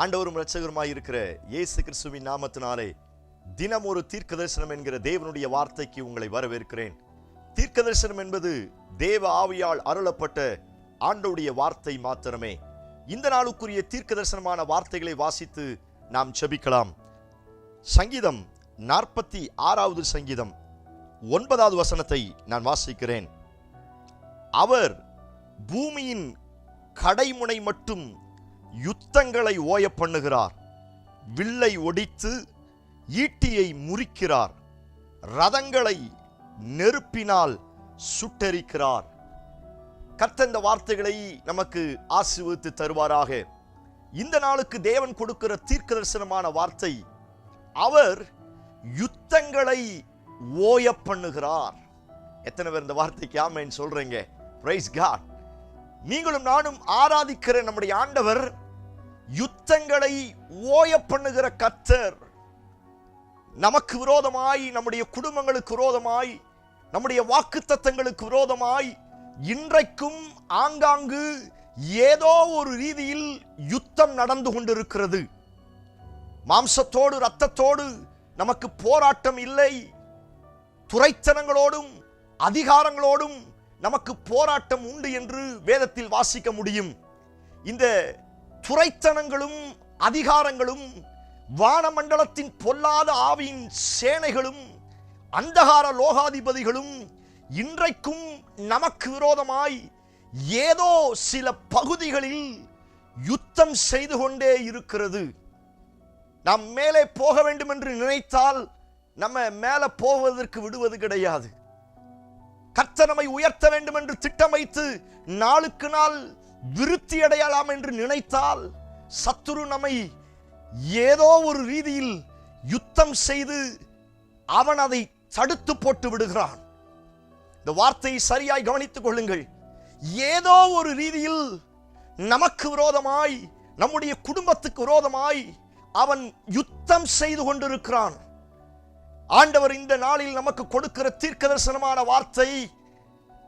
ஆண்டவரும் இரட்சகருமாய் இருக்கிற இயேசு கிறிஸ்துவின் நாமத்தினாலே தினம் ஒரு தீர்க்க தரிசனம் என்கிற தேவனுடைய வார்த்தைக்கு உங்களை வரவேற்கிறேன். தீர்க்க தரிசனம் என்பது தேவ ஆவியால் அருளப்பட்ட ஆண்டவுடைய வார்த்தை மாத்திரமே. இந்த நாளுக்குரிய தீர்க்க தரிசனமான வார்த்தைகளை வாசித்து நாம் செபிக்கலாம் சங்கீதம் நாற்பத்தி ஆறாவது சங்கீதம் ஒன்பதாவது வசனத்தை நான் வாசிக்கிறேன். அவர் பூமியின் கடைமுனை மட்டும் யுத்தங்களை ஓய பண்ணுகிறார். வில்லை ஒடித்து ஈட்டியை முறிக்கிறார். ரதங்களை நெருப்பினால் சுட்டெரிக்கிறார். கத்தந்த இந்த வார்த்தைகளை நமக்கு ஆசிர்வித்து தருவாராக. இந்த நாளுக்கு தேவன் கொடுக்கிற தீர்க்க தரிசனமான வார்த்தை அவர் யுத்தங்களை ஓய பண்ணுகிறார். எத்தனை பேர் இந்த வார்த்தைக்கு ஆமைன்னு சொல்றீங்க? பிரைஸ் காட் நீங்களும் நானும் ஆராதிக்கிற நம்முடைய ஆண்டவர் யுத்தங்களை ஓய பண்ணுகிற கத்தர். நமக்கு விரோதமாய் நம்முடைய குடும்பங்களுக்கு விரோதமாய் நம்முடைய வாக்குத்தத்தங்களுக்கு விரோதமாய் இன்றைக்கும் ஆங்காங்கு ஏதோ ஒரு ரீதியில் யுத்தம் நடந்து கொண்டிருக்கிறது. மாம்சத்தோடு இரத்தத்தோடு நமக்கு போராட்டம் இல்லை. துரைத்தனங்களோடும் அதிகாரங்களோடும் நமக்கு போராட்டம் உண்டு என்று வேதத்தில் வாசிக்க முடியும். இந்த துரைத்தனங்களும் அதிகாரங்களும் வானமண்டலத்தின் பொல்லாத ஆவியின் சேனைகளும் அந்தகார லோகாதிபதிகளும் இன்றைக்கும் நமக்கு விரோதமாய் ஏதோ சில பகுதிகளில் யுத்தம் செய்து கொண்டே இருக்கிறது. நாம் மேலே போக வேண்டும் என்று நினைத்தால் நம்ம மேலே போவதற்கு விடுவது கிடையாது. கர்த்தனமை உயர்த்த வேண்டும் என்று திட்டமைத்து நாளுக்கு நாள் விருத்தி அடையலாம் என்று நினைத்தால் சத்துரு நம்மை ஏதோ ஒரு ரீதியில் யுத்தம் செய்து அவன் அதை தடுத்து போட்டு விடுகிறான். இந்த வார்த்தையை சரியாய் கவனித்துக் கொள்ளுங்கள். ஏதோ ஒரு ரீதியில் நமக்கு விரோதமாய் நம்முடைய குடும்பத்துக்கு விரோதமாய் அவன் யுத்தம் செய்து கொண்டிருக்கிறான். ஆண்டவர் இந்த நாளில் நமக்கு கொடுக்கிற தீர்க்க தரிசனமான வார்த்தை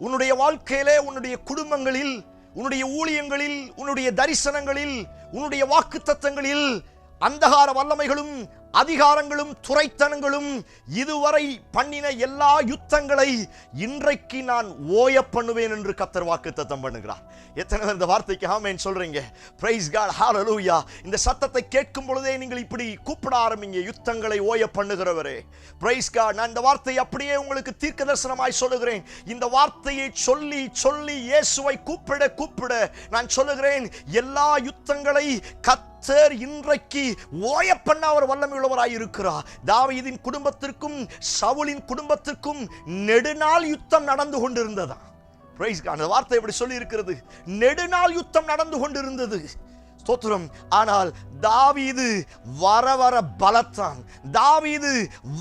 உன்னுடைய வாழ்க்கையிலே உன்னுடைய குடும்பங்களில் உன்னுடைய ஊழியங்களில் உன்னுடைய தரிசனங்களில் உன்னுடைய வாக்கு தத்தங்களில் அந்தகார வல்லமைகளும் அதிகாரங்களும் துரைத்தனங்களும் இதுவரை பண்ணின எல்லா யுத்தங்களை இன்றைக்கு நான் ஓய பண்ணுவேன் என்று கத்தர் வாக்கு தத்தம் பண்ணுகிறார். எத்தனை பேர் இந்த வார்த்தைக்கு ஆமேன் சொல்றீங்க? பிரைஸ் காட் ஹாலலூயா இந்த சத்தத்தை கேட்கும் பொழுதே நீங்கள் இப்படி கூப்பிட ஆரம்பிங்க யுத்தங்களை ஓய பண்ணுகிறவரே. பிரைஸ் காட் நான் இந்த வார்த்தையை அப்படியே உங்களுக்கு தீர்க்க தரிசனமாய் சொல்லுகிறேன். இந்த வார்த்தையை சொல்லி சொல்லி இயேசுவை கூப்பிட கூப்பிட நான் சொல்லுகிறேன் எல்லா யுத்தங்களை கத்தர் இன்றைக்கு ஓய பண்ண அவர் வல்லமை உள்ளவராய் இருக்கிறார். தாவீதின் குடும்பத்திற்கும் சவுலின் குடும்பத்திற்கும் நெடுநாள் யுத்தம் நடந்து கொண்டிருந்ததா. பிரைஸ் அந்த வார்த்தை எப்படி சொல்லி இருக்கிறது நெடுநாள் யுத்தம் நடந்து கொண்டிருந்தது. ஸ்தோத்திரம். ஆனால் தாவீது வர வர பலத்தான். தாவீது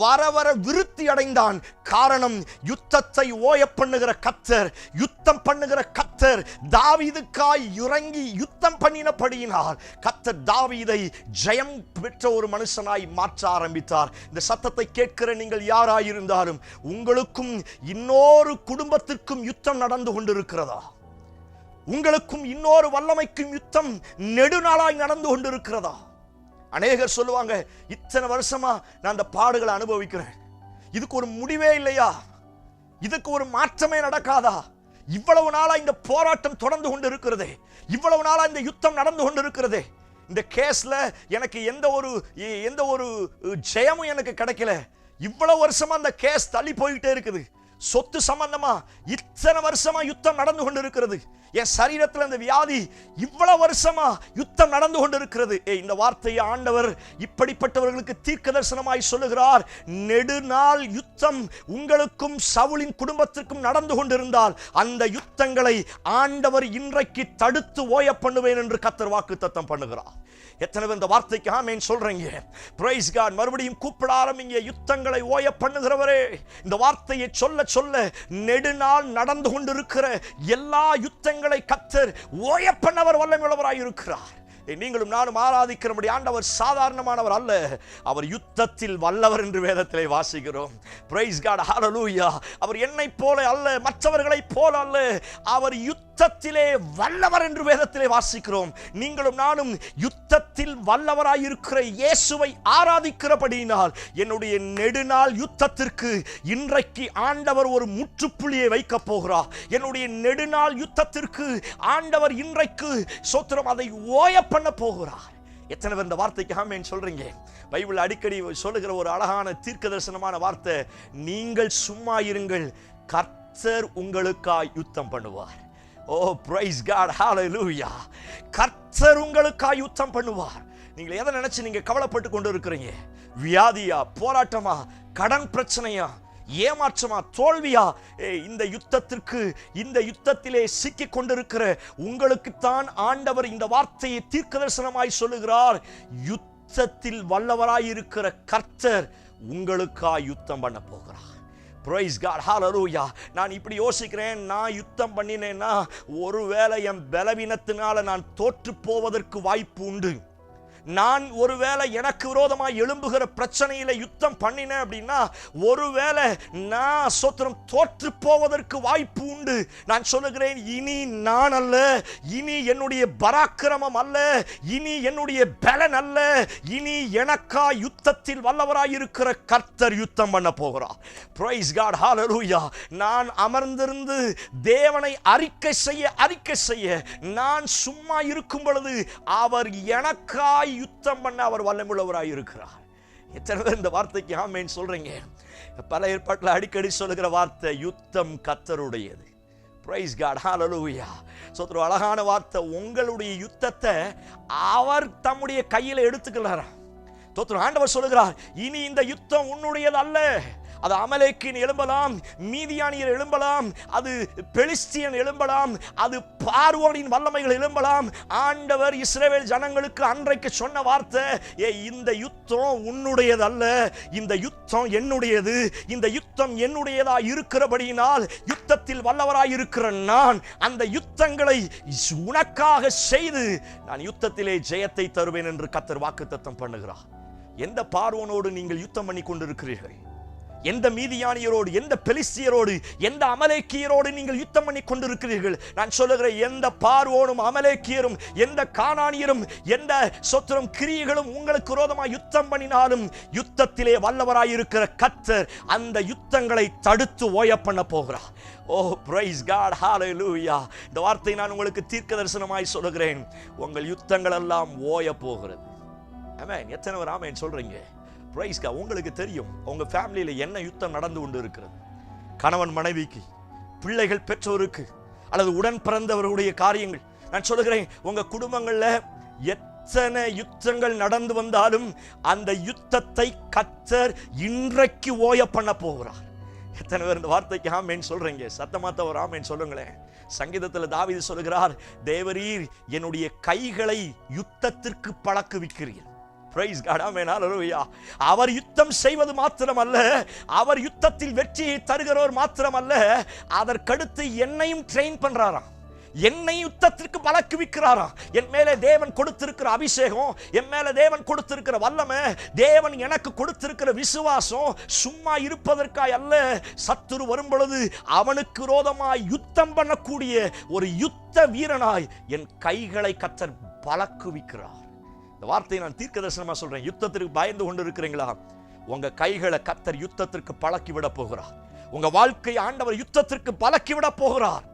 வர வர விருத்தி அடைந்தான். காரணம் யுத்தத்தை ஓய பண்ணுகிற கத்தர் யுத்தம் பண்ணுகிற கத்தர் தாவீதுக்காய் இறங்கி யுத்தம் பண்ணினபடியினால் கத்தர் தாவீதை ஜெயம் பெற்ற ஒரு மனுஷனாய் மாற்ற ஆரம்பித்தார். இந்த சத்தத்தை கேட்கிற நீங்கள் யாராயிருந்தாலும் உங்களுக்கும் இன்னொரு குடும்பத்திற்கும் யுத்தம் நடந்து கொண்டிருக்கிறதா? உங்களுக்கும் இன்னொரு வல்லமைக்கும் யுத்தம் நெடுநாளாய் நடந்து கொண்டிருக்கிறதா? அநேகர் சொல்லுவாங்க இத்தனை வருஷமா நான் அந்த பாடுகளை அனுபவிக்கிறேன். இதுக்கு ஒரு முடிவே இல்லையா? இதுக்கு ஒரு மாற்றமே நடக்காதா? இவ்வளவு நாளா இந்த போராட்டம் தொடர்ந்து கொண்டு இருக்கிறதே இவ்வளவு நாளா இந்த யுத்தம் நடந்து கொண்டு இருக்கிறதே இந்த கேஸ்ல எனக்கு எந்த ஒரு எந்த ஒரு ஜெயமும் எனக்கு கிடைக்கல. இவ்வளவு வருஷமா அந்த கேஸ் தள்ளி போயிட்டே இருக்குது. சொத்து சம்பந்தமா இத்தனை வருஷமா யுத்தம் நடந்து கொண்டு இருக்கிறது என் சரீரத்தில் அந்த வியாதி இவ்வளவு வருஷமா யுத்தம் நடந்து கொண்டிருக்கிறது. ஏ இந்த வார்த்தையை ஆண்டவர் இப்படிப்பட்டவர்களுக்கு தீர்க்க தரிசனமாய் சொல்லுகிறார். நெடுநாள் யுத்தம் உங்களுக்கும் சவுளின் குடும்பத்திற்கும் நடந்து கொண்டிருந்தால் அந்த யுத்தங்களை ஆண்டவர் இன்றைக்கு தடுத்து ஓய பண்ணுவேன் என்று கத்தர் வாக்கு தத்தம் பண்ணுகிறார். எத்தனை பேர் இந்த வார்த்தைக்கு ஆமேன் சொல்றீங்க? பிரைஸ் காட் மறுபடியும் கூப்பிட ஆரம்பிங்க. யுத்தங்களை ஓய பண்ணுகிறவரே. இந்த வார்த்தையை சொல்ல சொல்ல நெடுநாள் நடந்து கொண்டிருக்கிற எல்லா யுத்தங்களை கத்தர் ஓயப்பண்ணவர் பண்ணவர் வல்லமையுள்ளவராய் இருக்கிறார் நீங்களும் நானும் ஆராதிக்கிறபடி ஆண்டவர் சாதாரணமானவர் அல்ல. அவர் யுத்தத்தில் வல்லவர் என்று வேதத்திலே வாசிக்கிறோம். பிரைஸ் காட் ஹாலலூயா அவர் என்னைப் போல அல்ல மற்றவர்களைப் போல அல்ல. அவர் யுத்தத்திலே வல்லவர் என்று வேதத்திலே வாசிக்கிறோம். நீங்களும் நானும் யுத்தத்தில் வல்லவராய் இருக்கிற இயேசுவை ஆராதிக்கிறபடியினால் என்னுடைய நெடுநாள் யுத்தத்திற்கு இன்றைக்கு ஆண்டவர் ஒரு முற்றுப்புள்ளியை வைக்கப் போகிறார். என்னுடைய நெடுநாள் யுத்தத்திற்கு ஆண்டவர் இன்றைக்கு சோத்திரம் அதை ஓயப்ப பண்ண போகிறார். எத்தனை பேர் இந்த வார்த்தைக்கு ஆமேன் சொல்றீங்க? பைபிள் அடிக்கடி சொல்லுகிற ஒரு அழகான தீர்க்க தரிசனமான வார்த்தை நீங்கள் சும்மா இருங்கள் கர்த்தர் உங்களுக்காய் யுத்தம் பண்ணுவார். ஓ பிரைஸ் காட் ஹalleluya கர்த்தர் உங்களுக்காய் யுத்தம் பண்ணுவார். நீங்கள் எதை நினைச்சு நீங்க கவலைப்பட்டு கொண்டு இருக்கிறீங்க வியாதியா போராட்டமா கடன் பிரச்சனையா ஏமாற்றமா தோல்வியா? இந்த யுத்தத்திற்கு இந்த யுத்தத்திலே சிக்கிக் கொண்டிருக்கிற உங்களுக்குத்தான் ஆண்டவர் இந்த வார்த்தையை தீர்க்கதரிசனமாய் சொல்லுகிறார். யுத்தத்தில் வல்லவராயிருக்கிற கர்த்தர் உங்களுக்காக யுத்தம் பண்ண போகிறார். ப்ரைஸ் காட் ஹalleluya நான் இப்படி யோசிக்கிறேன் நான் யுத்தம் பண்ணினேன்னா ஒருவேளை என் பலவீனத்தினால நான் தோற்று போவதற்கு வாய்ப்பு உண்டு. நான் ஒருவேளை எனக்கு விரோதமாக எழும்புகிற பிரச்சனையில யுத்தம் பண்ணினேன் அப்படின்னா ஒருவேளை நான் சோத்திரம் தோற்று போவதற்கு வாய்ப்பு உண்டு. நான் சொல்லுகிறேன் இனி நான் அல்ல இனி என்னுடைய பராக்கிரமம் அல்ல இனி என்னுடைய பலன் அல்ல இனி எனக்கா யுத்தத்தில் வல்லவராய் இருக்கிற கர்த்தர் யுத்தம் பண்ண போகிறார். பிரைஸ் காட் ஹalleluya நான் அமர்ந்திருந்து தேவனை அறிக்கை செய்ய அறிக்கை செய்ய நான் சும்மா இருக்கும் பொழுது அவர் எனக்காய் யுத்தம் பண்ண அவர் வல்லமுள்ளவராக இருக்கிறார். எத்தனை பேர் இந்த வார்த்தைக்கு ஆமேன்னு சொல்கிறீங்க பல ஏற்பாட்டில் அடிக்கடி சொல்லுகிற வார்த்தை யுத்தம் கத்தருடையது. பிரைஸ் காட் ஹalleluya சோத்ரு அழகான வார்த்தை. உங்களுடைய யுத்தத்தை அவர் தம்முடைய கையில் எடுத்துக்கிறாராம் தோத்திரம் ஆண்டவர் சொல்லுகிறார் இனி இந்த யுத்தம் உன்னுடையது அல்ல அது அமலேக்கின் எழும்பலாம் மீதியானியர் எழும்பலாம் அது பெலிஸ்தியன் எழும்பலாம் அது பார்வோனின் வல்லமைகள் எழும்பலாம். ஆண்டவர் இஸ்ரேவேல் ஜனங்களுக்கு அன்றைக்கு சொன்ன வார்த்தை ஏ இந்த யுத்தம் உன்னுடையது அல்ல இந்த யுத்தம் என்னுடையது. இந்த யுத்தம் என்னுடையதா இருக்கிறபடியினால் யுத்தத்தில் வல்லவராய் இருக்கிற நான் அந்த யுத்தங்களை உனக்காக செய்து நான் யுத்தத்திலே ஜெயத்தை தருவேன் என்று கத்தர் வாக்குத்தத்தம் பண்ணுகிறார். எந்த பார்வோனோடு நீங்கள் யுத்தம் பண்ணி கொண்டிருக்கிறீர்கள்? எந்த மீதியானியரோடு எந்த பெலிஸ்தியரோடு எந்த அமலேக்கியரோடு நீங்கள் யுத்தம் பண்ணி கொண்டிருக்கிறீர்கள்? நான் சொல்லுகிற எந்த பார்வோனும் அமலேக்கியரும் எந்த காணானியரும் எந்த சொத்திரம் கிரியைகளும் உங்களுக்கு விரோதமாக யுத்தம் பண்ணினாலும் யுத்தத்திலே வல்லவராயிருக்கிற கத்தர் அந்த யுத்தங்களை தடுத்து ஓய பண்ண போகிறார். ஓ பிரைஸ் காட் ஹாலே லூயா இந்த வார்த்தை நான் உங்களுக்கு தீர்க்க தரிசனமாய் சொல்லுகிறேன். உங்கள் யுத்தங்கள் எல்லாம் ஓய போகிறது. ஆமென் எத்தனை பேர் சொல்கிறீங்க சொல்றீங்க? பிரைஸ்கா உங்களுக்கு தெரியும் உங்கள் ஃபேமிலியில் என்ன யுத்தம் நடந்து கொண்டு இருக்கிறது கணவன் மனைவிக்கு பிள்ளைகள் பெற்றோருக்கு அல்லது உடன் பிறந்தவர்களுடைய காரியங்கள். நான் சொல்லுகிறேன் உங்கள் குடும்பங்களில் எத்தனை யுத்தங்கள் நடந்து வந்தாலும் அந்த யுத்தத்தை கத்தர் இன்றைக்கு ஓய பண்ண போகிறார். எத்தனை பேர் இந்த வார்த்தைக்கு ஆமேன்னு சொல்கிறீங்க சத்தமாத்த ஒரு ஆமேன்னு சொல்லுங்களேன். சங்கீதத்தில் தாவிது சொல்லுகிறார் தேவரீர் என்னுடைய கைகளை யுத்தத்திற்கு பழக்குவிக்கிறீர் பிரைஸ் அவர் யுத்தம் செய்வது மாத்திரமல்ல. அவர் யுத்தத்தில் வெற்றியை தருகிறவர் மாத்திரமல்ல. அதற்கடுத்து என்னையும் ட்ரெயின் பண்றாராம். என்னை யுத்தத்திற்கு பழக்குவிக்கிறாராம் என் மேலே தேவன் கொடுத்திருக்கிற அபிஷேகம் என் மேலே தேவன் கொடுத்திருக்கிற வல்லமை தேவன் எனக்கு கொடுத்திருக்கிற விசுவாசம் சும்மா இருப்பதற்காய் அல்ல. சத்துரு வரும் பொழுது அவனுக்கு ரோதமாய் யுத்தம் பண்ணக்கூடிய ஒரு யுத்த வீரனாய் என் கைகளை கத்தர் பழக்குவிக்கிறார் இந்த வார்த்தையை நான் தீர்க்க தரிசனமாக சொல்கிறேன் யுத்தத்திற்கு பயந்து கொண்டு இருக்கிறீங்களா உங்க கைகளை கத்தர் யுத்தத்திற்கு பழக்கி விட போகிறார். உங்கள் வாழ்க்கை ஆண்டவர் யுத்தத்திற்கு பழக்கி விட போகிறார்.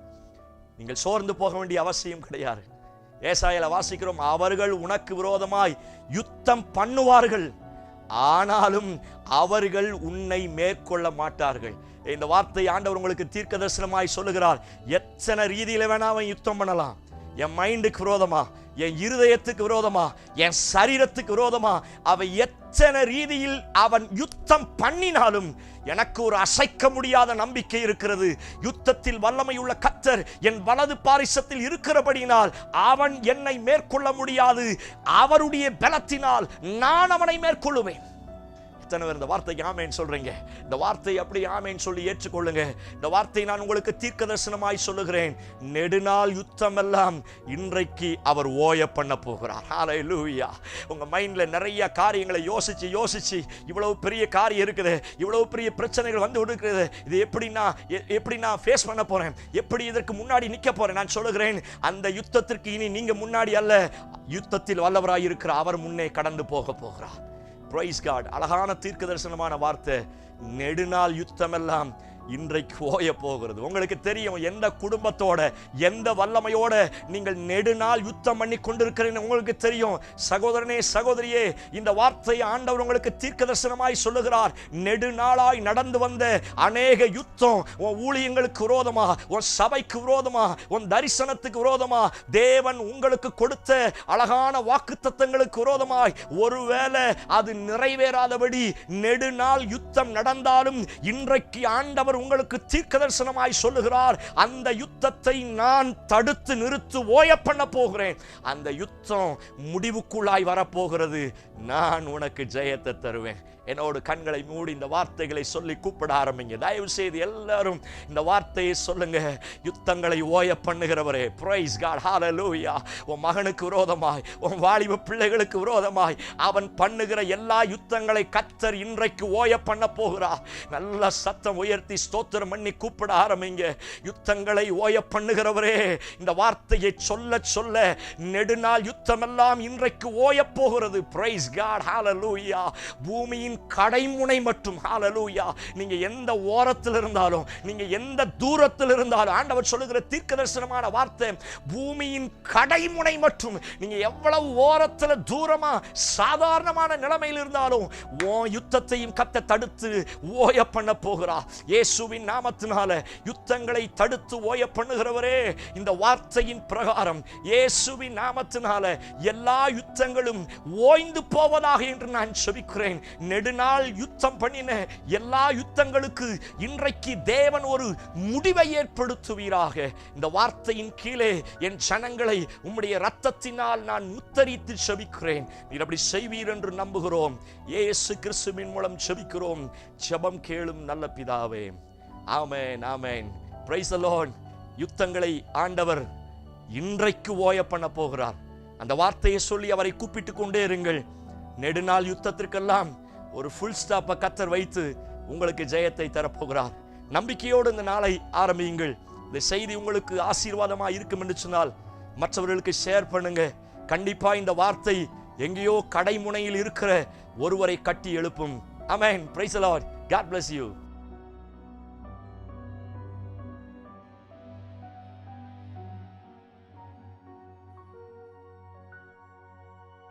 நீங்கள் சோர்ந்து போக வேண்டிய அவசியம் கிடையாது. ஏசாயில வாசிக்கிறோம் அவர்கள் உனக்கு விரோதமாய் யுத்தம் பண்ணுவார்கள். ஆனாலும் அவர்கள் உன்னை மேற்கொள்ள மாட்டார்கள். இந்த வார்த்தை ஆண்டவர் உங்களுக்கு தீர்க்க தரிசனமாய் சொல்லுகிறார். எத்தனை ரீதியில வேணா அவன் யுத்தம் பண்ணலாம். என் மைண்டுக்கு விரோதமா? என் இருதயத்துக்கு விரோதமா? என் சரீரத்துக்கு விரோதமா? அவன் எத்தனை ரீதியில் அவன் யுத்தம் பண்ணினாலும் எனக்கு ஒரு அசைக்க முடியாத நம்பிக்கை இருக்கிறது. யுத்தத்தில் வல்லமையுள்ள கத்தர் என் வலது பாரிசத்தில் இருக்கிறபடியினால் அவன் என்னை மேற்கொள்ள முடியாது. அவருடைய பலத்தினால் நான் அவனை மேற்கொள்ளுவேன். எத்தனை பேர் இந்த வார்த்தைக்கு ஆமேன்னு சொல்றீங்க. இந்த வார்த்தை அப்படி ஆமேன்னு சொல்லி ஏற்றுக்கொள்ளுங்க. இந்த வார்த்தை நான் உங்களுக்கு தீர்க்க தரிசனமாய் சொல்லுகிறேன். நெடுநாள் யுத்தம் எல்லாம் இன்றைக்கு அவர் ஓய பண்ண போகிறார். லூவியா உங்க மைண்ட்ல நிறைய காரியங்களை யோசிச்சு யோசிச்சு இவ்வளவு பெரிய காரியம் இருக்குது. இவ்வளவு பெரிய பிரச்சனைகள் வந்து இருக்குது இது எப்படி நான் எ- எப்படி நான் ஃபேஸ் பண்ண போறேன்? எப்படி இதற்கு முன்னாடி நிற்க போறேன்? நான் சொல்லுகிறேன் அந்த யுத்தத்திற்கு இனி நீங்க முன்னாடி அல்ல. யுத்தத்தில் வல்லவராக இருக்கிற அவர் முன்னே கடந்து போக போகிறார். பிரைஸ் காட் அழகான தீர்க்க தரிசனமான வார்த்தை. நெடுநாள் யுத்தமெல்லாம் இன்றைக்கு ஓய போகிறது. உங்களுக்கு தெரியும் எந்த குடும்பத்தோட எந்த வல்லமையோட நீங்கள் நெடுநாள் யுத்தம் பண்ணி கொண்டிருக்கிறீங்க உங்களுக்கு தெரியும். சகோதரனே சகோதரியே இந்த வார்த்தையை ஆண்டவர் உங்களுக்கு தீர்க்க தரிசனமாய் சொல்லுகிறார். நெடுநாளாய் நடந்து வந்த அநேக யுத்தம் உன் ஊழியங்களுக்கு விரோதமா உன் சபைக்கு விரோதமா உன் தரிசனத்துக்கு விரோதமா தேவன் உங்களுக்கு கொடுத்த அழகான வாக்குத்தத்தங்களுக்கு விரோதமாய் ஒருவேளை அது நிறைவேறாதபடி நெடுநாள் யுத்தம் நடந்தாலும் இன்றைக்கு ஆண்டவர் உங்களுக்கு தீர்க்க தரிசனமாய் சொல்லுகிறார் அந்த யுத்தத்தை நான் தடுத்து நிறுத்து ஓய பண்ண போகிறேன். அந்த யுத்தம் முடிவுக்குள்ளாய் வரப்போகிறது நான் உனக்கு ஜெயத்தை தருவேன். என்னோடு கண்களை மூடி இந்த வார்த்தைகளை சொல்லி கூப்பிட ஆரம்பிங்க. தயவு செய்து எல்லாரும் இந்த வார்த்தையை சொல்லுங்க. யுத்தங்களை ஓய பண்ணுகிறவரே. பிரைஸ் காட் ஹalleluya உன் மகனுக்கு விரோதமாய் உன் வாலிப பிள்ளைகளுக்கு விரோதமாய் அவன் பண்ணுகிற எல்லா யுத்தங்களை கத்தர் இன்றைக்கு ஓய பண்ண போகிறா நல்ல சத்தம் உயர்த்தி ஸ்தோத்திரம் பண்ணி கூப்பிட ஆரம்பிங்க. யுத்தங்களை ஓய பண்ணுகிறவரே இந்த வார்த்தையை சொல்ல சொல்ல நெடுநாள் யுத்தமெல்லாம் இன்றைக்கு ஓய போகிறது. பிரைஸ் காட் ஹalleluya பூமியின் கடைமுனை மட்டும். ஹாலலூயா நீங்க எந்த ஓரத்தில் இருந்தாலும் நீங்க எந்த தூரத்தில் இருந்தாலும் ஆண்டவர் சொல்லுகிற தீர்க்க தரிசனமான வார்த்தை பூமியின் கடைமுனை மட்டும். நீங்க எவ்வளவு ஓரத்தில் தூரமா சாதாரணமான நிலைமையில் இருந்தாலும் ஓ யுத்தத்தையும் கத்த தடுத்து ஓய பண்ண போகிறா. இயேசுவின் நாமத்தினால யுத்தங்களை தடுத்து ஓய பண்ணுகிறவரே இந்த வார்த்தையின் பிரகாரம் இயேசுவின் நாமத்தினால எல்லா யுத்தங்களும் ஓய்ந்து போவதாக என்று நான் செபிக்கிறேன். நெடுநாள் யுத்தம் பண்ணின எல்லா யுத்தங்களுக்கு இன்றைக்கு தேவன் ஒரு முடிவை ஏற்படுத்துவீராக. இந்த வார்த்தையின் கீழே என் ஜனங்களை உம்முடைய ரத்தத்தினால் நான் முத்தரித்து செபிக்கிறேன். நீர் அப்படி செய்வீர் என்று நம்புகிறோம். ஏசு கிறிஸ்துவின் மூலம் செபிக்கிறோம். செபம் கேளும் நல்ல பிதாவே. ஆமேன் ஆமேன். பிரைஸ் அலோன் யுத்தங்களை ஆண்டவர் இன்றைக்கு ஓய பண்ண போகிறார். அந்த வார்த்தையை சொல்லி அவரை கூப்பிட்டு கொண்டே இருங்கள். நெடுநாள் யுத்தத்திற்கெல்லாம் ஒரு ஃபுல் ஸ்டாப்பை கத்தர் வைத்து உங்களுக்கு ஜெயத்தை தரப்போகிறார். நம்பிக்கையோடு இந்த நாளை ஆரம்பியுங்கள். இந்த செய்தி உங்களுக்கு ஆசீர்வாதமாக இருக்கும் என்று சொன்னால் மற்றவர்களுக்கு ஷேர் பண்ணுங்க. கண்டிப்பாக இந்த வார்த்தை எங்கேயோ கடைமுனையில் இருக்கிற ஒருவரை கட்டி எழுப்பும். Amen praise Lord God bless you